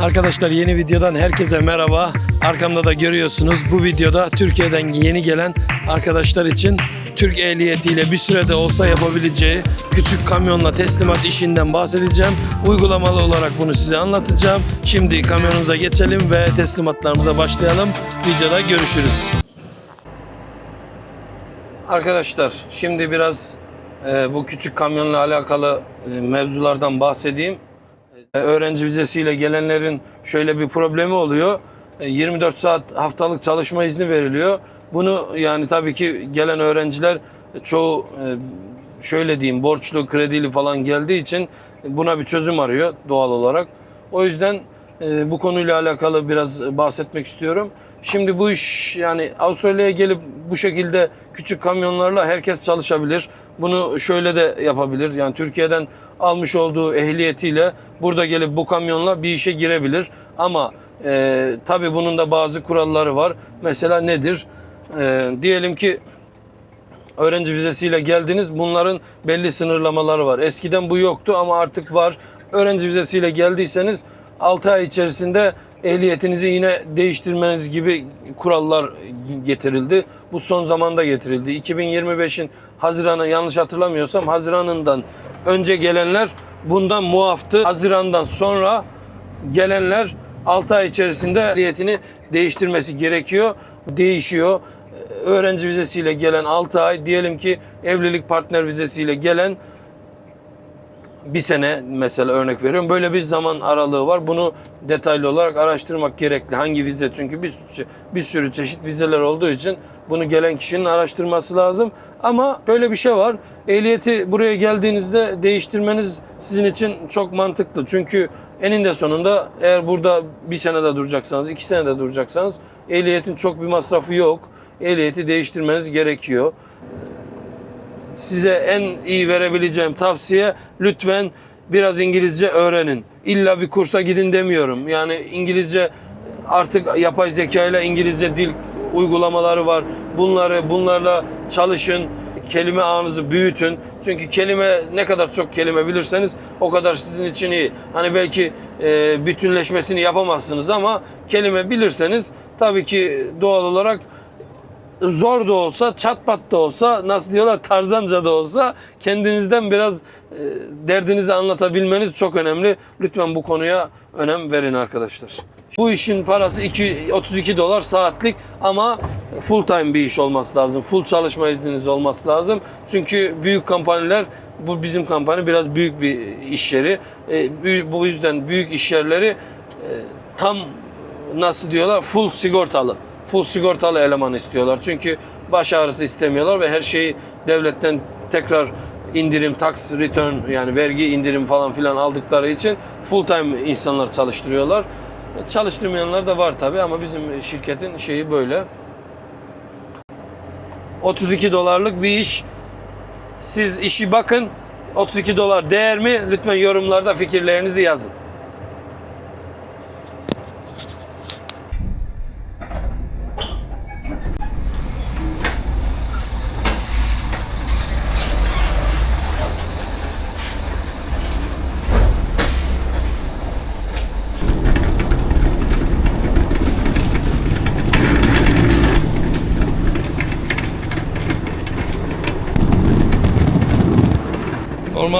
Arkadaşlar yeni videodan herkese merhaba. Arkamda da görüyorsunuz bu videoda Türkiye'den yeni gelen arkadaşlar için Türk ehliyetiyle bir sürede olsa yapabileceği küçük kamyonla teslimat işinden bahsedeceğim. Uygulamalı olarak bunu size anlatacağım. Şimdi kamyonumuza geçelim ve teslimatlarımıza başlayalım. Videoda görüşürüz. Arkadaşlar şimdi biraz e, bu küçük kamyonla alakalı e, mevzulardan bahsedeyim. E, öğrenci vizesiyle gelenlerin şöyle bir problemi oluyor. E, 24 saat haftalık çalışma izni veriliyor. Bunu yani tabii ki gelen öğrenciler e, çoğu e, şöyle diyeyim borçlu, kredili falan geldiği için buna bir çözüm arıyor doğal olarak. O yüzden e, bu konuyla alakalı biraz bahsetmek istiyorum. Şimdi bu iş yani Avustralya'ya gelip bu şekilde küçük kamyonlarla herkes çalışabilir. Bunu şöyle de yapabilir. Yani Türkiye'den almış olduğu ehliyetiyle burada gelip bu kamyonla bir işe girebilir. Ama e, tabii bunun da bazı kuralları var. Mesela nedir? E, diyelim ki öğrenci vizesiyle geldiniz. Bunların belli sınırlamaları var. Eskiden bu yoktu ama artık var. Öğrenci vizesiyle geldiyseniz 6 ay içerisinde ehliyetinizi yine değiştirmeniz gibi kurallar getirildi. Bu son zamanda getirildi. 2025'in Haziran'ı yanlış hatırlamıyorsam Haziran'ından önce gelenler bundan muaftı. Haziran'dan sonra gelenler 6 ay içerisinde ehliyetini değiştirmesi gerekiyor. Değişiyor. Öğrenci vizesiyle gelen 6 ay diyelim ki evlilik partner vizesiyle gelen bir sene mesela örnek veriyorum. Böyle bir zaman aralığı var. Bunu detaylı olarak araştırmak gerekli. Hangi vize? Çünkü bir, bir sürü çeşit vizeler olduğu için bunu gelen kişinin araştırması lazım. Ama böyle bir şey var. Ehliyeti buraya geldiğinizde değiştirmeniz sizin için çok mantıklı. Çünkü eninde sonunda eğer burada bir senede duracaksanız, iki senede duracaksanız ehliyetin çok bir masrafı yok. Ehliyeti değiştirmeniz gerekiyor size en iyi verebileceğim tavsiye lütfen biraz İngilizce öğrenin. İlla bir kursa gidin demiyorum. Yani İngilizce artık yapay zeka ile İngilizce dil uygulamaları var. Bunları bunlarla çalışın. Kelime ağınızı büyütün. Çünkü kelime ne kadar çok kelime bilirseniz o kadar sizin için iyi. Hani belki e, bütünleşmesini yapamazsınız ama kelime bilirseniz tabii ki doğal olarak zor da olsa, çatpat da olsa, nasıl diyorlar tarzanca da olsa kendinizden biraz e, derdinizi anlatabilmeniz çok önemli. Lütfen bu konuya önem verin arkadaşlar. Bu işin parası 2, 32 dolar saatlik ama full time bir iş olması lazım. Full çalışma izniniz olması lazım. Çünkü büyük kampanyalar bu bizim kampanya biraz büyük bir iş yeri. E, bu yüzden büyük iş yerleri e, tam nasıl diyorlar full sigortalı full sigortalı eleman istiyorlar. Çünkü baş ağrısı istemiyorlar ve her şeyi devletten tekrar indirim, tax return yani vergi indirim falan filan aldıkları için full time insanlar çalıştırıyorlar. Çalıştırmayanlar da var tabi ama bizim şirketin şeyi böyle. 32 dolarlık bir iş. Siz işi bakın. 32 dolar değer mi? Lütfen yorumlarda fikirlerinizi yazın.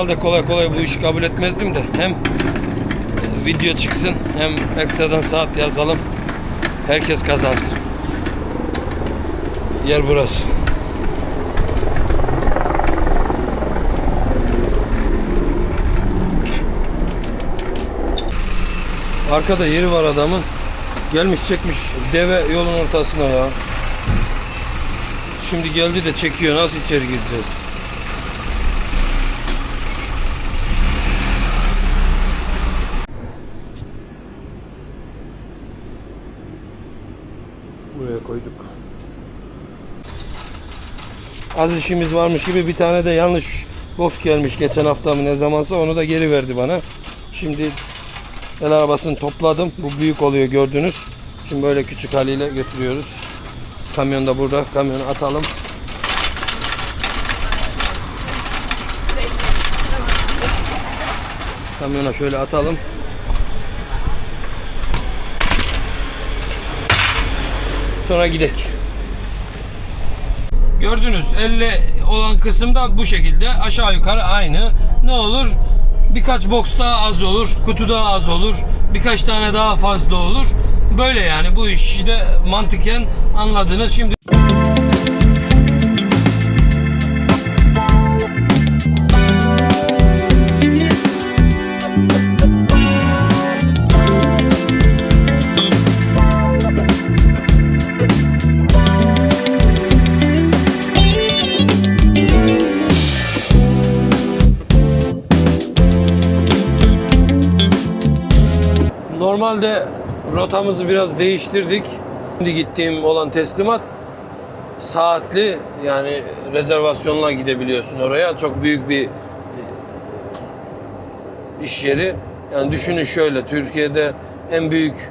Normalde kolay kolay bu işi kabul etmezdim de hem video çıksın hem ekstradan saat yazalım. Herkes kazansın. Yer burası. Arkada yeri var adamın. Gelmiş çekmiş deve yolun ortasına ya. Şimdi geldi de çekiyor. Nasıl içeri gireceğiz? az işimiz varmış gibi bir tane de yanlış box gelmiş geçen hafta mı ne zamansa onu da geri verdi bana. Şimdi el arabasını topladım. Bu büyük oluyor gördünüz. Şimdi böyle küçük haliyle götürüyoruz. Kamyon da burada. Kamyonu atalım. Kamyona şöyle atalım. Sonra gidelim. Gördünüz elle olan kısımda bu şekilde aşağı yukarı aynı. Ne olur? Birkaç box daha az olur, kutu daha az olur, birkaç tane daha fazla olur. Böyle yani bu işi de mantıken anladınız. Şimdi Normalde rotamızı biraz değiştirdik. Şimdi gittiğim olan teslimat saatli yani rezervasyonla gidebiliyorsun oraya. Çok büyük bir e, iş yeri. Yani düşünün şöyle Türkiye'de en büyük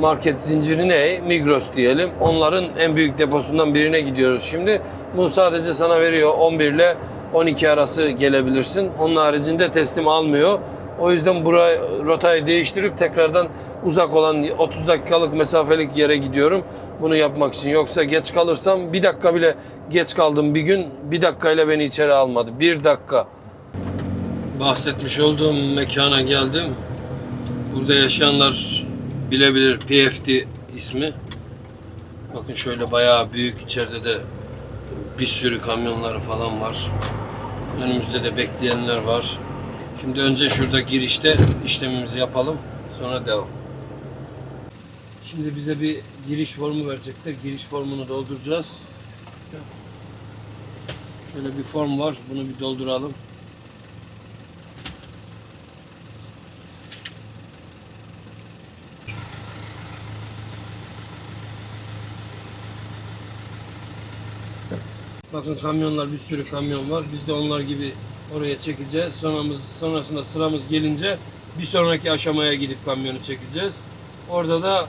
market zinciri ne? Migros diyelim. Onların en büyük deposundan birine gidiyoruz şimdi. Bunu sadece sana veriyor 11 ile 12 arası gelebilirsin. Onun haricinde teslim almıyor. O yüzden burayı rotayı değiştirip tekrardan uzak olan 30 dakikalık mesafelik yere gidiyorum. Bunu yapmak için. Yoksa geç kalırsam bir dakika bile geç kaldım bir gün. Bir dakikayla beni içeri almadı. Bir dakika. Bahsetmiş olduğum mekana geldim. Burada yaşayanlar bilebilir PFD ismi. Bakın şöyle bayağı büyük içeride de bir sürü kamyonları falan var. Önümüzde de bekleyenler var. Şimdi önce şurada girişte işlemimizi yapalım. Sonra devam. Şimdi bize bir giriş formu verecekler. Giriş formunu dolduracağız. Şöyle bir form var. Bunu bir dolduralım. Bakın kamyonlar bir sürü kamyon var. Biz de onlar gibi oraya çekeceğiz. Sonramız, sonrasında sıramız gelince bir sonraki aşamaya gidip kamyonu çekeceğiz. Orada da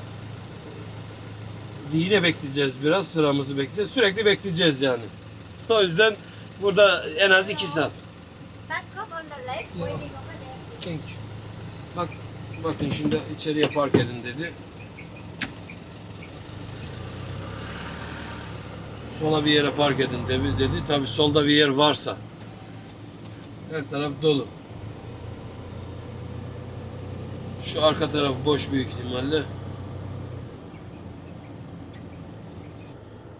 yine bekleyeceğiz biraz. Sıramızı bekleyeceğiz. Sürekli bekleyeceğiz yani. O yüzden burada en az iki saat. Thank you. Bak, bakın şimdi içeriye park edin dedi. Sola bir yere park edin dedi. dedi. Tabii solda bir yer varsa. Her taraf dolu. Şu arka taraf boş büyük ihtimalle.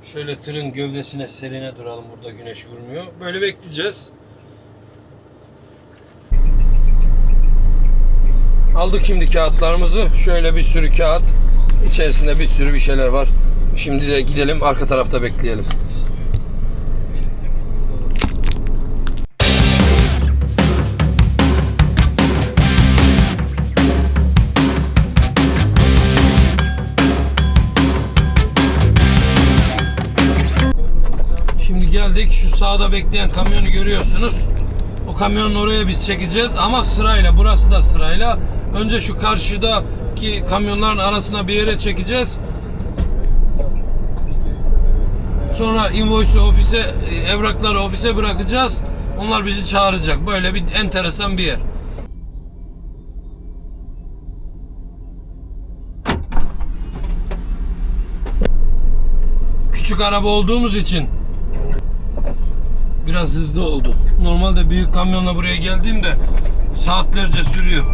Şöyle tırın gövdesine serine duralım burada güneş vurmuyor. Böyle bekleyeceğiz. Aldık şimdi kağıtlarımızı. Şöyle bir sürü kağıt. İçerisinde bir sürü bir şeyler var. Şimdi de gidelim arka tarafta bekleyelim. Sağda bekleyen kamyonu görüyorsunuz. O kamyonun oraya biz çekeceğiz ama sırayla burası da sırayla. Önce şu karşıdaki kamyonların arasına bir yere çekeceğiz. Sonra invoice'u ofise, e, evrakları ofise bırakacağız. Onlar bizi çağıracak. Böyle bir enteresan bir yer. Küçük araba olduğumuz için biraz hızlı oldu. Normalde büyük kamyonla buraya geldiğimde saatlerce sürüyor.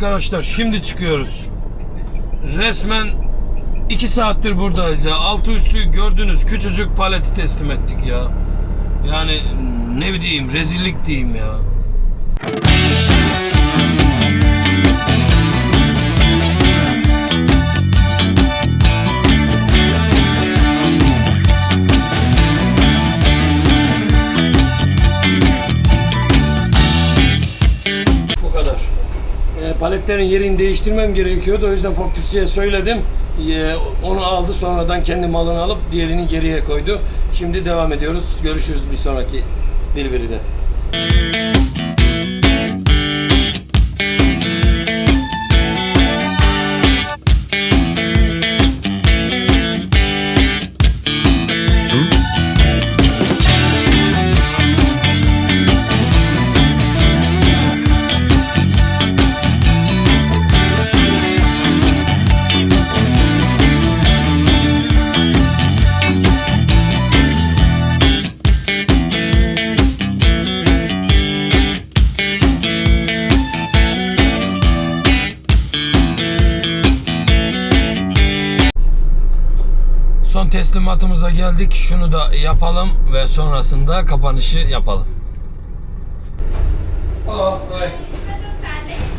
Arkadaşlar şimdi çıkıyoruz. Resmen 2 saattir buradayız ya. Altı üstü gördünüz. Küçücük paleti teslim ettik ya. Yani ne diyeyim rezillik diyeyim ya. Paletlerin yerini değiştirmem gerekiyordu. O yüzden Fortrix'e söyledim. Ee, onu aldı sonradan kendi malını alıp diğerini geriye koydu. Şimdi devam ediyoruz. Görüşürüz bir sonraki delivery'de. Son teslimatımıza geldik. Şunu da yapalım ve sonrasında kapanışı yapalım. Oh, right.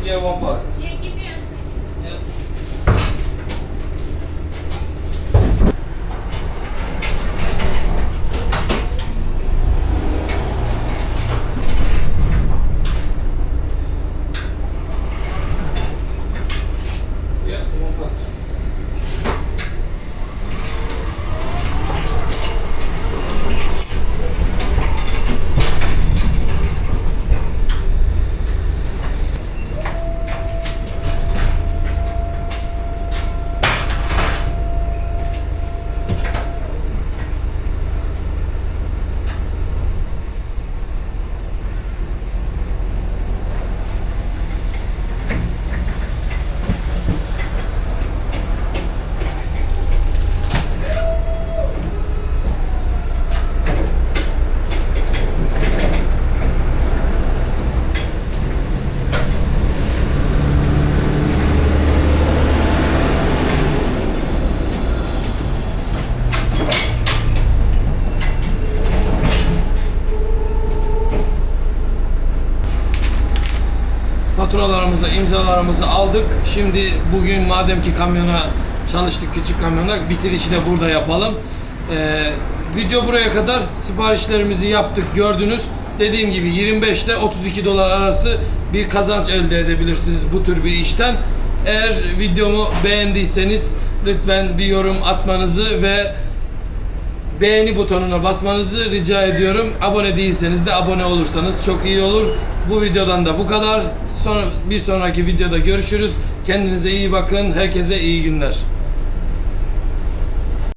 Yeah, one part. Yeah, give me a second. Yeah. Yeah, one part. Faturalarımızı, imzalarımızı aldık. Şimdi bugün madem ki kamyona çalıştık, küçük kamyona bitirişi de burada yapalım. Ee, video buraya kadar siparişlerimizi yaptık, gördünüz. Dediğim gibi 25 ile 32 dolar arası bir kazanç elde edebilirsiniz bu tür bir işten. Eğer videomu beğendiyseniz lütfen bir yorum atmanızı ve beğeni butonuna basmanızı rica ediyorum. Abone değilseniz de abone olursanız çok iyi olur. Bu videodan da bu kadar. Sonra bir sonraki videoda görüşürüz. Kendinize iyi bakın. Herkese iyi günler.